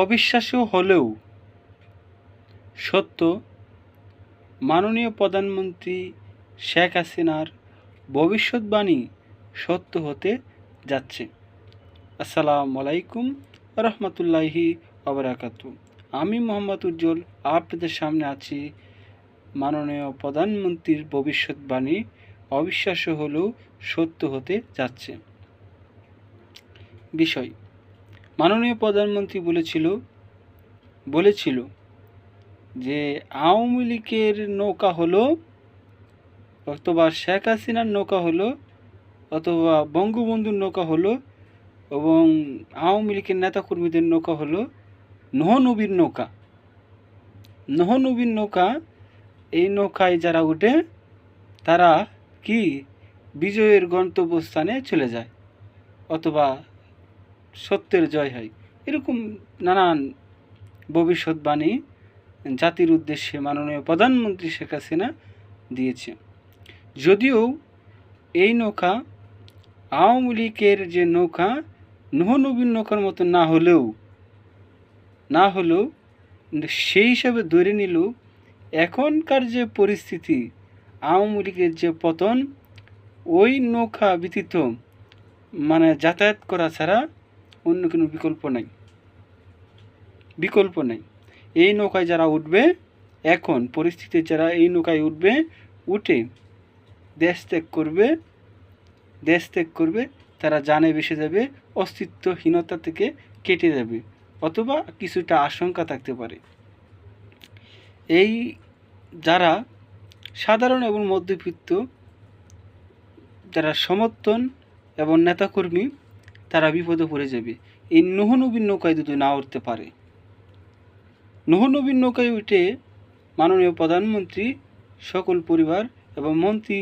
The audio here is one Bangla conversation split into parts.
অবিশ্বাস্য হলেও সত্য, মাননীয় প্রধানমন্ত্রী শেখ হাসিনার ভবিষ্যৎবাণী সত্য হতে যাচ্ছে। আসসালামু আলাইকুম রহমতুল্লাহি আবরাকাতু আমি মোহাম্মদ উজ্জ্বল, আপনাদের সামনে আছি। মাননীয় প্রধানমন্ত্রীর ভবিষ্যৎবাণী অবিশ্বাস্য হলেও সত্য হতে যাচ্ছে। বিষয় মাননীয় প্রধানমন্ত্রী বলেছিল বলেছিল যে আওয়ামী লীগের নৌকা হলো অথবা শেখ হাসিনার নৌকা হলো অথবা বঙ্গবন্ধুর নৌকা হলো এবং আওয়ামী লীগের নেতাকর্মীদের নৌকা হলো নহনবীর নৌকা। নহনবীর নৌকা, এই নৌকায় যারা উঠে, তারা কি বিজয়ের গন্তব্যস্থানে চলে যায়? অথবা সত্যের জয় হয়। এরকম নানান ভবিষ্যৎবাণী জাতির উদ্দেশ্যে মাননীয় প্রধানমন্ত্রী শেখ হাসিনা দিয়েছে। যদিও এই নৌকা আওয়ামী লীগের যে নৌকা নহনবীন নৌকার মতো না হলেও না হলেও সেই হিসাবে ধরে নিল, এখনকার যে পরিস্থিতি, আওয়ামী লীগের যে পতন, ওই নৌকা ব্যতীত মানে যাতায়াত করা ছাড়া অন্য কোনো বিকল্প নাই। বিকল্প নেই। এই নৌকায় যারা উঠবে, এখন পরিস্থিতি যারা এই নৌকায় উঠবে, উঠে দেশ ত্যাগ করবে, দেশ ত্যাগ করবে, তারা জানে বেসে যাবে, অস্তিত্বহীনতা থেকে কেটে যাবে, অথবা কিছুটা আশঙ্কা থাকতে পারে। এই যারা সাধারণ এবং মধ্যবিত্ত, যারা সমর্থন এবং নেতাকর্মী তারা বিপদে পড়ে যাবে। এই নহনবীন নৌকায় যদি না উঠতে পারে। নহনবীন নৌকায় উঠে মাননীয় প্রধানমন্ত্রী, সকল পরিবার এবং মন্ত্রী,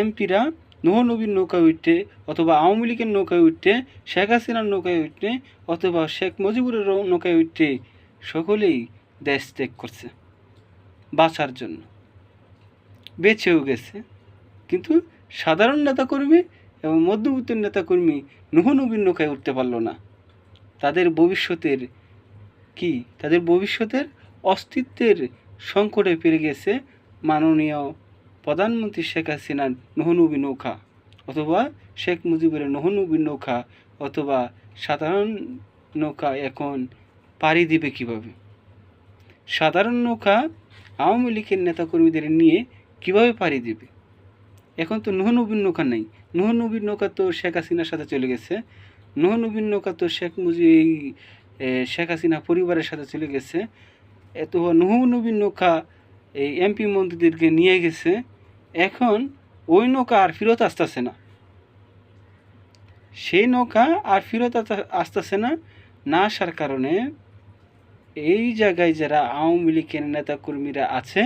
এমপিরা নহনবীর নৌকায় উঠতে অথবা আওয়ামী লীগের নৌকায় উঠতে শেখ হাসিনার নৌকায় উঠতে অথবা শেখ মুজিবুরের নৌকায় উঠতে সকলেই দেশ ত্যাগ করছে বাঁচার জন্য। বেঁচেও গেছে। কিন্তু সাধারণ নেতাকর্মী এবং মধ্যবিত্ত নেতাকর্মী নহনবীর নৌকায় উঠতে পারল না। তাদের ভবিষ্যতের কি? তাদের ভবিষ্যতের অস্তিত্বের সংকটে পেরে গেছে মাননীয় প্রধানমন্ত্রী শেখ হাসিনার নহনবী নৌকা। অথবা শেখ মুজিবের নহনবী নৌকা অথবা সাধারণ নৌকা এখন পাড়ি দিবে কীভাবে? সাধারণ নৌকা আওয়ামী লীগের নেতাকর্মীদের নিয়ে কীভাবে পাড়ি দিবে? এখন তো নহনবীর নৌকা নেই। নহনবীর নৌকা তো শেখ হাসিনার সাথে চলে গেছে। নহনবীর নৌকা তো শেখ এ, শেখ হাসিনা পরিবারের সাথে চলে গেছে। এত নহনবীর নৌকা এই এমপি মন্ত্রীদেরকে নিয়ে গেছে। এখন ওই নৌকা আর ফেরত আসতেছে না। সেই নৌকা আর ফেরত আসতেছে না। না আসার কারণে এই জায়গায় যারা আওয়ামী লীগের নেতাকর্মীরা আছে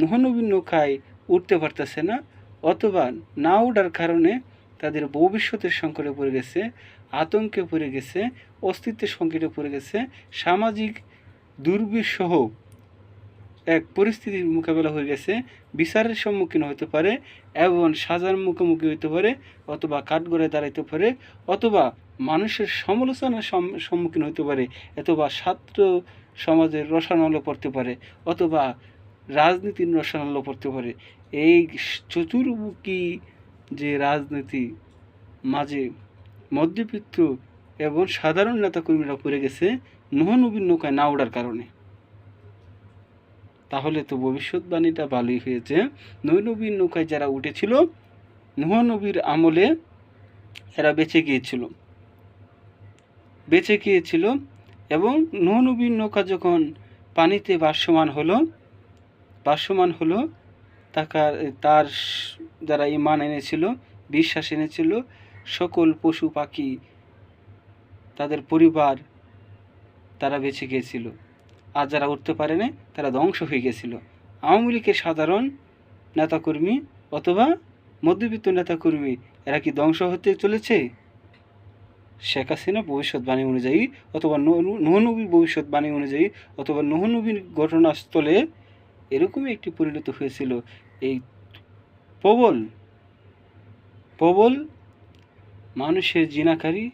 নহনবীর নৌকায় উঠতে পারতেছে না। অথবা না ওঠার কারণে তাদের ভবিষ্যতের সংকটে পড়ে গেছে, আতঙ্কে পড়ে গেছে, অস্তিত্বের সংকটে পড়ে গেছে। সামাজিক দুর্বিষহ এক পরিস্থিতির মোকাবেলা হয়ে গেছে। বিচারের সম্মুখীন হতে পারে এবং সাজার মুখোমুখি হতে পারে অথবা কাঠগড়ায় দাঁড়াইতে পারে অথবা মানুষের সমালোচনার সম্মুখীন হতে পারে। অথবা ছাত্র সমাজের রসানলে পড়তে পারে অথবা রাজনীতির রসানলে পড়তে পারে। এই চতুর্মুখী যে রাজনীতি মাঝে মধ্যবিত্ত এবং সাধারণ নেতাকর্মীরা পড়ে গেছে নহনবীর নৌকায় না ওড়ার কারণে। তাহলে তো ভবিষ্যৎবাণীটা ভালোই হয়েছে। নৈনবীর নৌকায় যারা উঠেছিল নহনবীর আমলে এরা বেঁচে গিয়েছিল। বেঁচে গিয়েছিল এবং নহনবীর নৌকা যখন পানিতে ভাসমান হলো ভাসমান হলো, তাকার তার যারা ইমান এনেছিল, বিশ্বাস এনেছিল, সকল পশু পাখি তাদের পরিবার তারা বেঁচে গিয়েছিল। আর যারা উঠতে পারেনি তারা ধ্বংস হয়ে গেছিল আওয়ামী লীগের সাধারণ নেতাকর্মী অথবা মধ্যবিত্ত নেতাকর্মী, এরা কি ধ্বংস হতে চলেছে? শেখ হাসিনা ভবিষ্যৎবাণী অনুযায়ী অথবা নহনবীর ভবিষ্যৎবাণী অনুযায়ী অথবা নহনবীর ঘটনাস্থলে এরকমই একটি পরিণত হয়েছিল। এই প্রবল প্রবল মানুষের জিনাকারী,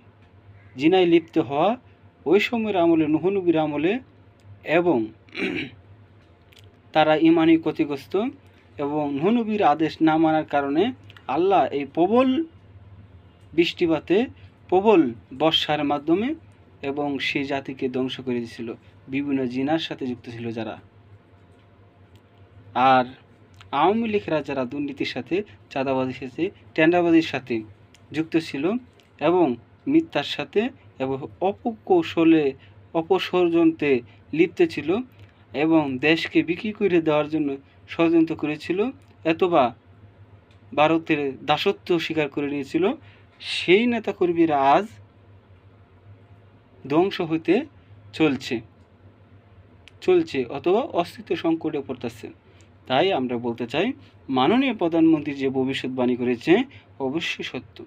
জিনায় লিপ্ত হওয়া ওই সময়ের আমলে নুহনবীর আমলে এবং তারা ইমানি ক্ষতিগ্রস্ত এবং নুহনবীর আদেশ না মানার কারণে আল্লাহ এই প্রবল বৃষ্টিপাতে, প্রবল বর্ষার মাধ্যমে এবং সেই জাতিকে ধ্বংস করে দিয়েছিল। বিভিন্ন জিনার সাথে যুক্ত ছিল যারা। আর আওয়ামী লীগরা যারা দুর্নীতির সাথে, চাঁদাবাজির সাথে টেন্ডাবাজির সাথে যুক্ত ছিল এবং মিথ্যার সাথে এবং অপকৌশলে অপষড়যন্ত্রে লিপ্ত ছিল এবং দেশকে বিক্রি করে দেওয়ার জন্য ষড়যন্ত্র করেছিল, এতবা ভারতের দাসত্ব স্বীকার করে নিয়েছিল, সেই নেতাকর্মীরা আজ ধ্বংস হতে চলছে চলছে অথবা অস্তিত্ব সংকটে পড়তেছে। তাই আমরা বলতে চাই, মাননীয় প্রধানমন্ত্রী যে ভবিষ্যৎবাণী করেছে, অবশ্যই সত্য।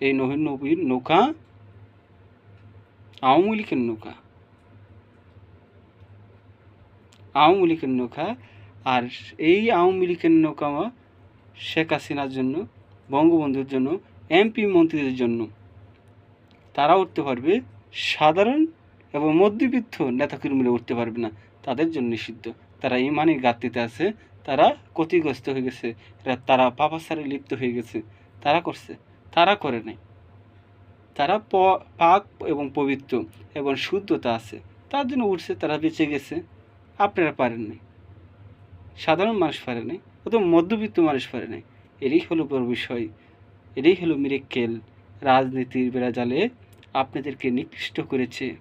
এই নহিন নবীর নৌকা, আওয়ামী লীগের নৌকা। আওয়ামী লীগের নৌকা, আর এই আওয়ামী লীগের নৌকা শেখ হাসিনার জন্য, বঙ্গবন্ধুর জন্য, এমপি মন্ত্রীদের জন্য। তারা উঠতে পারবে, সাধারণ এবং মধ্যবিত্ত নেতাকর্মীরা উঠতে পারবে না, তাদের জন্য নিষিদ্ধ। তারা ইমানের ঘাটতিতে আছে, তারা ক্ষতিগ্রস্ত হয়ে গেছে তারা পাপাসারে লিপ্ত হয়ে গেছে। তারা করছে, তারা করে নাই। তারা পাক এবং পবিত্র এবং শুদ্ধতা আছে। তার জন্য উঠছে, তারা বেঁচে গেছে। আপনারা পারেন নাই। সাধারণ মানুষ পারে নাই, অথবা মধ্যবিত্ত মানুষ পারে নাই। এটাই হলো বড় বিষয়। এটাই হলো মিরেক্কেল রাজনীতির বেড়াজালে আপনাদেরকে নিকৃষ্ট করেছে।